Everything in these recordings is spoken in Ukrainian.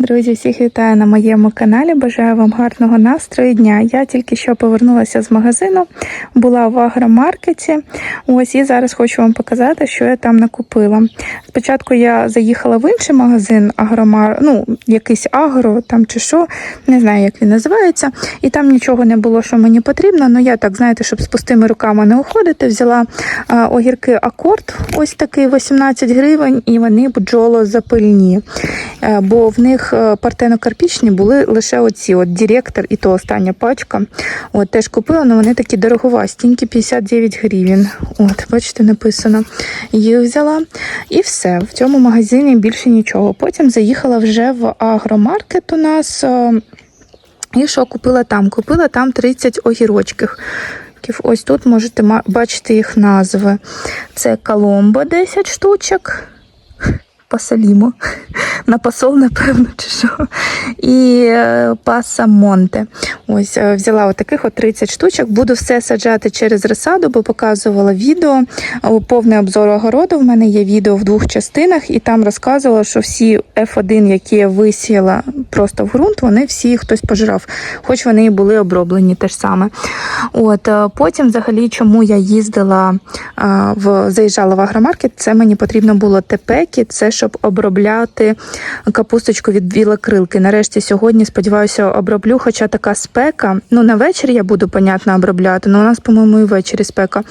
Друзі, всіх вітаю на моєму каналі. Бажаю вам гарного настрою дня. Я тільки що повернулася з магазину, була в агромаркеті. Ось і зараз хочу вам показати, що я там накупила. Спочатку я заїхала в інший магазин, агромар, ну якийсь агро там чи що, не знаю, як він називається. І там нічого не було, що мені потрібно. Ну я так, знаєте, щоб з пустими руками не уходити, взяла огірки акорд, ось такий 18 гривень, і вони бджолозапильні. Е, Бо в них е, партенокарпічні були лише оці, от директор, і то остання пачка. От теж купила, але вони такі дороговастенькі, 59 гривень. От, бачите, написано. Їх взяла. І все. В цьому магазині більше нічого. Потім заїхала вже в агромаркет у нас. е, І що купила там? Купила там 30 огірочків. Ось тут можете бачити їх назви. Це Коломбо 10 штучок. Пасалімо. На посол, напевно, чи що. І е, паса Монте. Ось е, взяла отаких от 30 штучок. Буду все саджати через розсаду, бо показувала відео. Повний обзор огороду. В мене є відео в двох частинах, і там розказувала, що всі F1, які я висіяла просто в ґрунт, вони всі хтось пожрав, хоч вони і були оброблені те ж саме. От е, потім, взагалі, чому я їздила е, в заїжджала в агромаркет, це мені потрібно було тепеки, це щоб обробляти капусточку від білокрилки. Нарешті сьогодні, сподіваюся, оброблю, хоча така спека. Ну, на вечір я буду, понятно, обробляти, але у нас, по-моєму, і ввечері спека.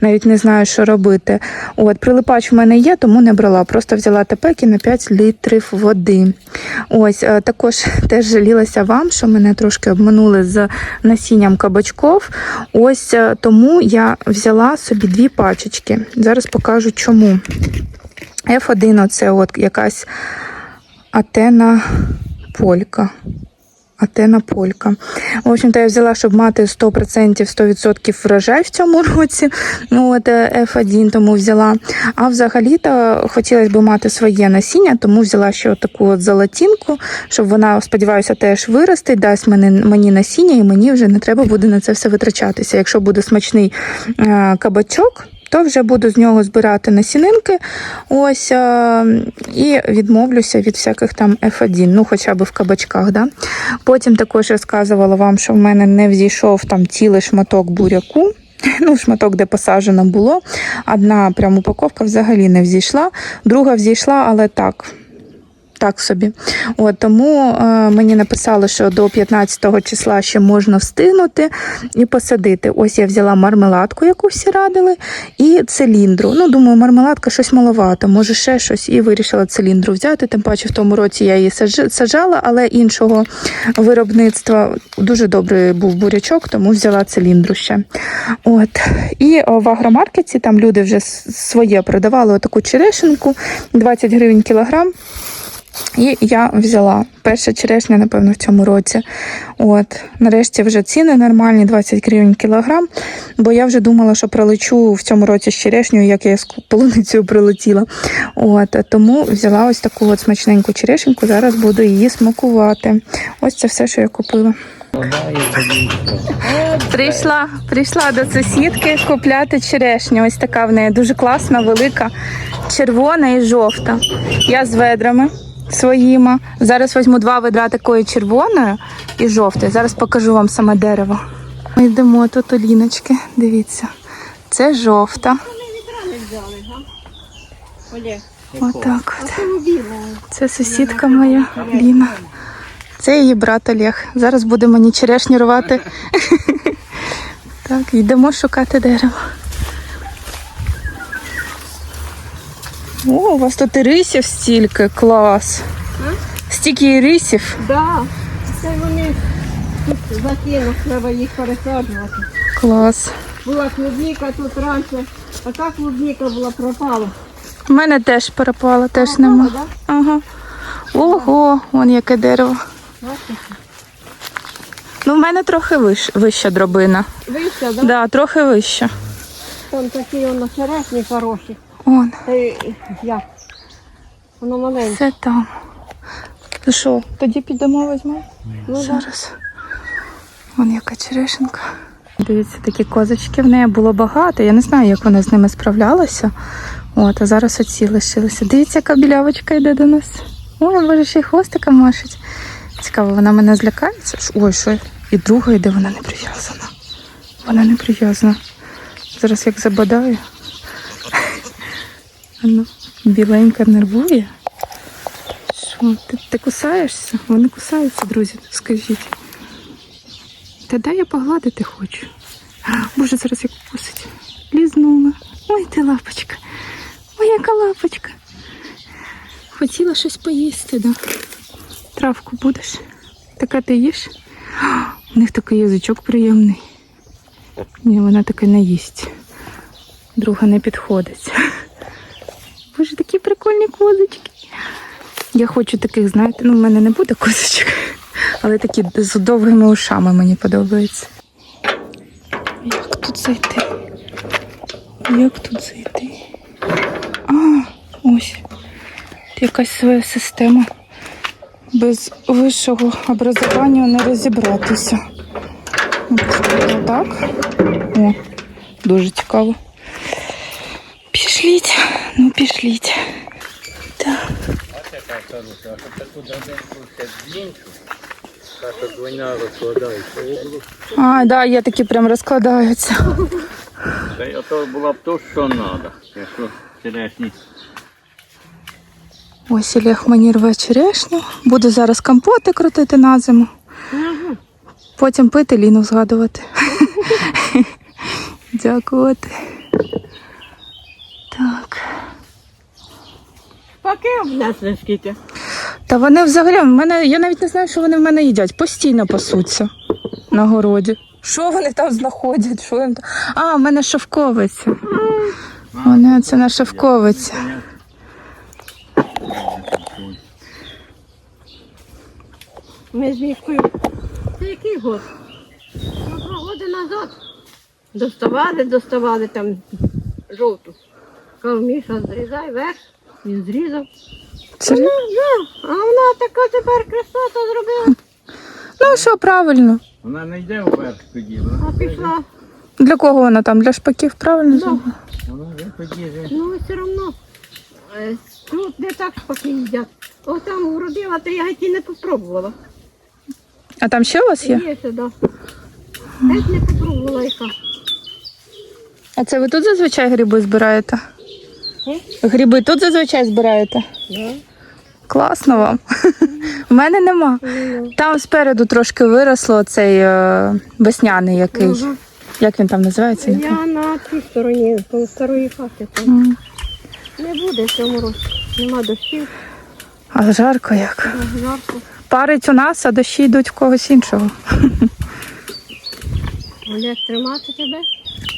Навіть не знаю, що робити. От, прилипач в мене є, тому не брала. Просто взяла тепеки на 5 літрів води. Ось, е, також теж жалілася вам, що мене трошки обманули з насінням кабачков. Ось е, тому я взяла собі дві пачечки. Зараз покажу чому. F1 це от якась Атена Полька. Атена Полька. В общем-то, я взяла, щоб мати 100% 100% врожай в цьому році. Ну, от е, F1 тому взяла. А взагалі-то хотілося б мати своє насіння, тому взяла ще таку от золотінку, щоб вона, сподіваюся, теж виросте, дасть мені, мені насіння, і мені вже не треба буде на це все витрачатися. Якщо буде смачний е, кабачок, то вже буду з нього збирати насінинки. Ось е, і відмовлюся від всяких там F1, ну хоча б в кабачках. Да? Потім також розказувала вам, що в мене не взійшов там цілий шматок буряку. Ну, шматок, де посаджено було. Одна прям упаковка взагалі не взійшла, друга взійшла, але так. Так собі. От, тому е, мені написали, що до 15 числа ще можна встигнути і посадити. Ось я взяла мармеладку, яку всі радили, і циліндру. Ну, думаю, мармеладка щось маловато, може ще щось, і вирішила циліндру взяти. Тим паче в тому році я її саж- саджала, але іншого виробництва дуже добрий був бурячок, тому взяла циліндру ще. От. І в агромаркеті там люди вже своє продавали отаку черешенку 20 гривень кілограм. І я взяла перша черешня, напевно, в цьому році. От, нарешті вже ціни нормальні, 20 гривень кілограм. Бо я вже думала, що пролечу в цьому році з черешнею, як я з полуницею прилетіла. От, тому взяла ось таку от смачненьку черешеньку. Зараз буду її смакувати. Ось це все, що я купила. Прийшла, прийшла до сусідки купляти черешню. Ось така в неї дуже класна, велика, червона і жовта. Я з ведрами своїми. Зараз візьму два ведра такої червоної і жовтої. Зараз покажу вам саме дерево. Ми йдемо тут у ліночки. Дивіться. Це жовта. Отак от. Це сусідка моя Ліна. Це її брат Олег. Зараз буде мені черешню рвати. Так, йдемо шукати дерево. О, у вас тут і рисів стільки, клас. Стільки і рисів. Да, це вони тут закинув, треба їх пересаджувати. Клас. Була клубніка тут раніше, а та клубніка була пропала. У мене теж перепало, теж Пропала, нема. да? Ага. Ого, вон яке дерево. Бачите? Ну, в мене трохи вищ, вища дробина. Вийшла, да? Да, трохи вища. Там такі воно черешні хороші. Он, як? Воно маленьке. це там. Ну що, тоді підемо візьмемо? Ну. Зараз. Вон яка черешенка. Дивіться, такі козочки в неї було багато. Я не знаю, як вона з ними справлялася. От, а зараз оці лишилися. Дивіться, яка білявочка йде до нас. Ой, боже, ще й хвостика машить. Цікаво, вона мене злякається. Ой, що? І друга йде, вона не прив'язана. Вона не прив'язана. Зараз як забадаю. Ну, біленька нервує. Що, ти, ти кусаєшся? Вони кусаються, друзі, скажіть. Та дай я погладити хочу. Боже, зараз як кусить. Лізнула. Ой, ти лапочка. Ой, яка лапочка. Хотіла щось поїсти, да? Травку будеш? Така ти їш? У них такий язичок приємний. Ні, вона таке не їсть. Друга не підходить. Боже, такі прикольні козочки. Я хочу таких, знаєте, ну в мене не буде козочок, але такі з довгими ушами мені подобаються. Як тут зайти? Як тут зайти? А, ось. Якась своя система. Без вищого образування не розібратися. Ось Так. О, дуже цікаво. Пішліть, ну пішліть. Так. А, да, є такі прям розкладаються. Та й ото була б то, що треба. Якщо черешні. Ось Олег мені рве черешню. Буду зараз компоти крутити на зиму. Потім пити ліну згадувати. Дякувати. Так. Поки обнесли скільки. Та вони взагалі в мене, я навіть не знаю, що вони в мене їдять. Постійно пасуться на городі. Що вони там знаходять? Що їм там? А, в мене шовковиця. Вони це на шовковиця. Ми з Мішкою. Це який год? Ну, два роки назад. Доставали, доставали там жовту. Кажу, Міша, зрізай верх. Він зрізав. Це... Ну, да. А вона така тепер красота зробила. Ну що, правильно. Вона не йде вверх тоді, вона, А пішла. Для кого вона там? Для шпаків, правильно? Ну, вона вже тоді вже. ну все одно. е, Тут не так спаки їдять. О, там вродила, то я геть не попробувала. А там ще у вас є? Є сюди. Геть не попробувала яка. А це ви тут зазвичай гриби збираєте? Гриби тут зазвичай збираєте? Да. Класно вам. У мене нема. Там спереду трошки виросло цей е, весняний який. Ага. Як він там називається? Я на тій стороні, коло старої хати. Там. М. Не буде в цьому році. Нема дощів, Але жарко як. жарко. Парить у нас, а дощі йдуть в когось іншого. Олег, тримати тебе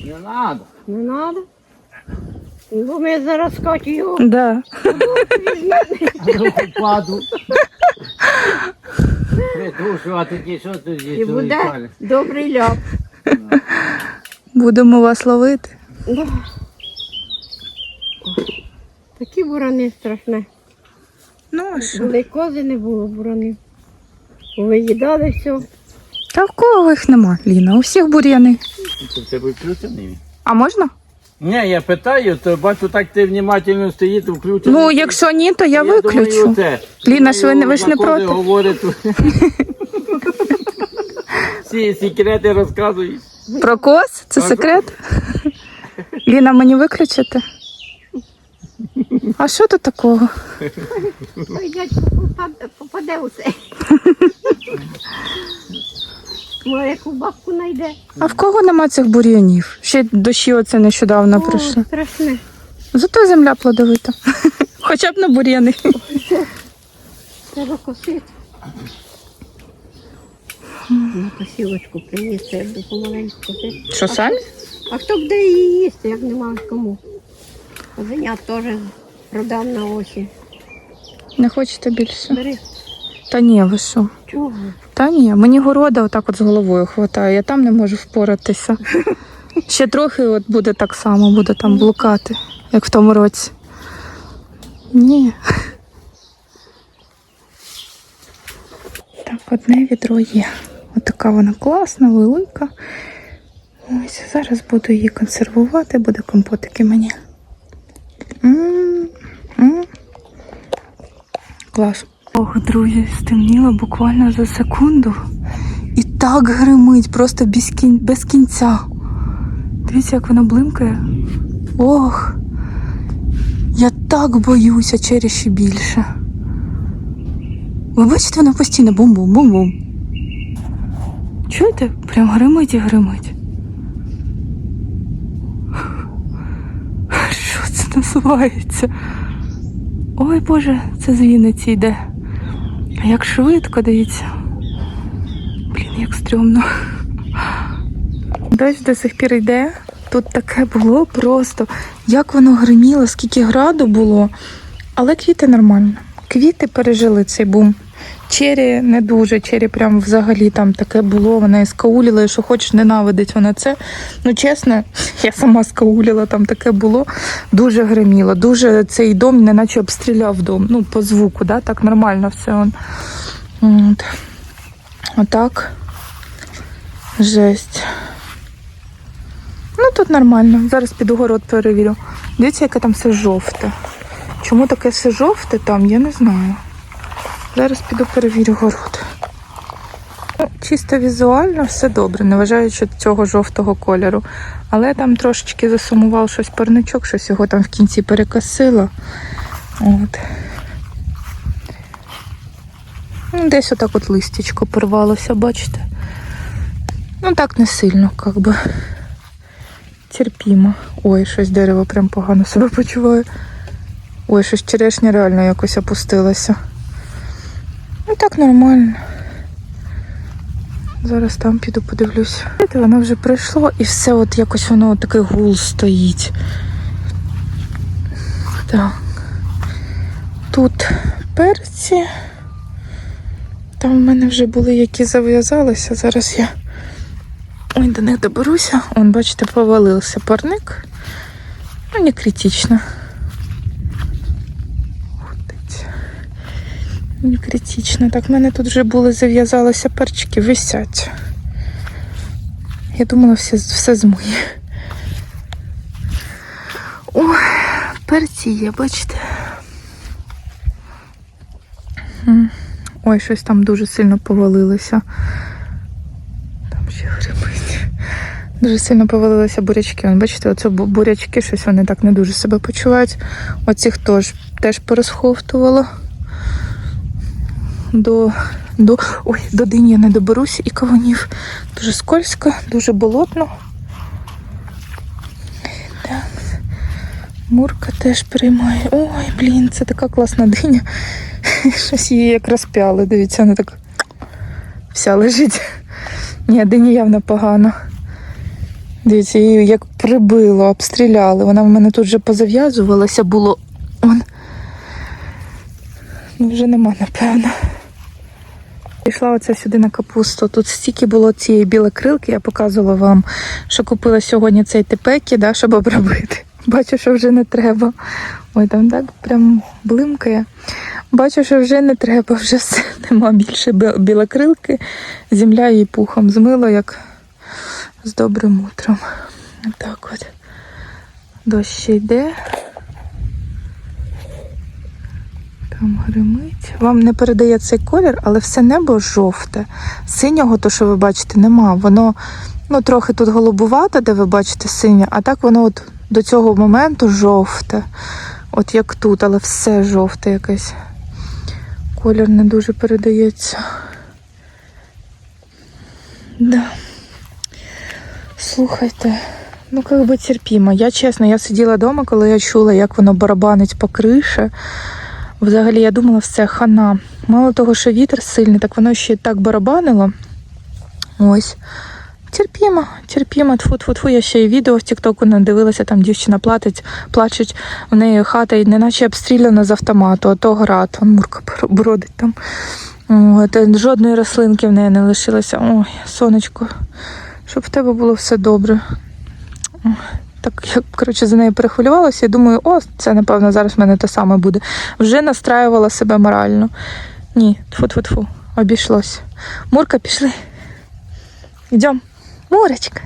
Не треба. не треба. Бо ми зараз Катю Да. Паду. Придушу, а тоді що тоді? і буде добрий ляп. Будемо вас ловити. Да. Такі бурани страшне. Ну а що? Були кози, не було буранів. Виїдали все. Та в кого їх нема, Ліна? У всіх бур'яни. Це включений? А можна? Ні, я питаю, то бачу, так ти внимательно стоїть, включений. Ну, якщо ні, то я думаю, виключу. це. Ліна, ж ви не- ви ж не проти? говорить. Всі секрети розказують. Про коз? Це секрет? Ліна, мені виключити? А що тут такого? Ой, дядько попаде, попаде у це. Може, яку бабку знайде. А в кого нема цих бур'янів? Ще дощі оце нещодавно прийшли. Страшне. Зато земля плодовита. Хоча б на бур'яни. Треба косити. На косілочку приніс, я буду помаленьку косити. Що самі? А хто буде її їсти, як нема кому? Козенят теж продам на осінь. Не хочете більше? Бери. Та ні, ви що? Чого? Та ні, мені города отак от з головою хватає, я там не можу впоратися. Ще трохи от буде так само, буду там блукати, як в тому році. Ні. Так, одне відро є. Отака вона класна, велика. Ось зараз буду її консервувати, буде компотики мені. М, м. Клас. Ох, друзі, стемніло буквально за секунду. І так гримить, просто без, кін... без кінця. Дивіться, як воно блимкає. Ох. Я так боюся через ще більше. Ви бачите, воно постійно бум-бум-бум-бум. Чуєте? Прям гримить і гримить. Що це називається? Ой Боже, це з Вінниці йде. А як швидко, дивіться. Блін, як стрьомно. Дощ до сих пір йде. Тут таке було просто. Як воно гриміло, скільки граду було. Але квіти нормально. Квіти пережили цей бум. Чері не дуже, чері прям взагалі там таке було. Вона і скауліла, і що хочеш, ненавидить вона це. Ну, чесно, я сама скауліла, там таке було. Дуже гриміло. Дуже цей дом неначе обстріляв дом. Ну, по звуку, да? так нормально все. Он. От. Отак. Жесть. Ну тут нормально. Зараз піду город перевірю. Дивіться, яке там все жовте. Чому таке все жовте там, я не знаю. Зараз піду перевірю город. Чисто візуально все добре, не вважаючи цього жовтого кольору. Але там трошечки засумував щось парничок, щось його там в кінці перекосило. От. Ну, десь отак от листячко порвалося, бачите? Ну так не сильно, як би. Терпімо. Ой, щось дерево прям погано себе почуває. Ой, щось черешня реально якось опустилося. Ну так нормально. Зараз там піду подивлюсь. Воно вже прийшло і все от якось воно такий гул стоїть. Так. Тут перці. Там в мене вже були, які зав'язалися. Зараз я Ой, до них доберуся. Он, бачите, повалився парник. Ну, не критично. Не критично. Так, в мене тут вже були, зав'язалися перчики, висять. Я думала, все, все змиє. Ой, перці є, бачите. Ой, щось там дуже сильно повалилося. Там ще грибить. Дуже сильно повалилися бурячки. Вон, бачите, оце бурячки, щось вони так не дуже себе почувають. Оцих теж, теж. До, до, ой, до дині я не доберуся і кавунів. Дуже скользко, дуже болотно. Так. Мурка теж приймає. Ой, блін, це така класна диня. Щось її як розп'яли. Дивіться, вона так вся лежить. Ні, дині явно погано. Дивіться, її як прибило, обстріляли. Вона в мене тут вже позав'язувалася, було. Ну, вже нема, напевно. Пішла оце сюди на капусту. Тут стільки було цієї білокрилки, я показувала вам, що купила сьогодні цей тепекі, да, щоб обробити. Бачу, що вже не треба. Ой, там так прям блимкає. Бачу, що вже не треба, вже все нема більше бі- білокрилки. Земля її пухом змило, як з добрим утром. Так от. Дощ ще йде. Там гримить. Вам не передає цей колір, але все небо жовте. Синього, то що ви бачите, нема. Воно ну, трохи тут голубувато, де ви бачите синє, а так воно от до цього моменту жовте. От як тут, але все жовте якесь. Колір не дуже передається. Да. Слухайте, ну як би терпімо. Я чесно, я сиділа вдома, коли я чула, як воно барабанить по криші. Взагалі я думала, все хана. Мало того, що вітер сильний, так воно ще так барабанило. Ось. Терпімо, терпімо. тфу тфу тфу Я ще й відео в Тіктоку надивилася, там дівчина платить, плачуть, в неї хата і неначе обстріляна з автомату, а то град, он мурка бро- бродить там. От, жодної рослинки в неї не лишилося. Ой, сонечко, щоб в тебе було все добре. Ой, Так я коротше за нею перехвилювалася і думаю, о, це напевно зараз в мене те саме буде. Вже настраювала себе морально. Ні, тфу-тфу-тфу, обійшлось. Мурка, пішли. Йдемо. Мурочка,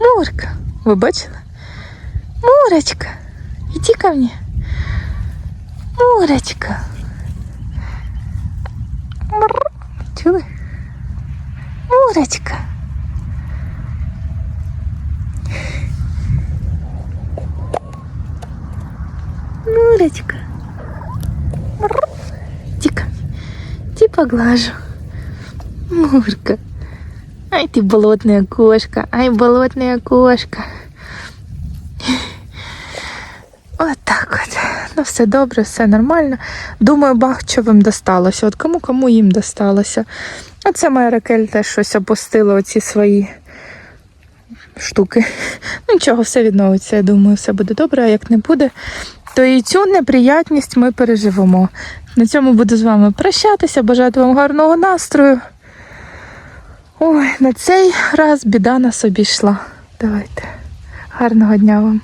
Мурка. Ви бачили? Мурочка, іди ко мне. Мурочка. Мур. Чули? Мурочка. Мур. Тика. Ти поглажу. Мурка. Ай, ты болотная кошка. Ай, болотная кошка. От так от. Ну, все добре, все нормально. Думаю, багчовим досталося. От кому кому їм досталося. А це моя Ракель теж щось опустила оці свої штуки. Ну, нічого, все відновиться. Я думаю, все буде добре, а як не буде, то і цю неприятність ми переживемо. На цьому буду з вами прощатися, бажати вам гарного настрою. Ой, на цей раз біда нас обійшла. Давайте. Гарного дня вам.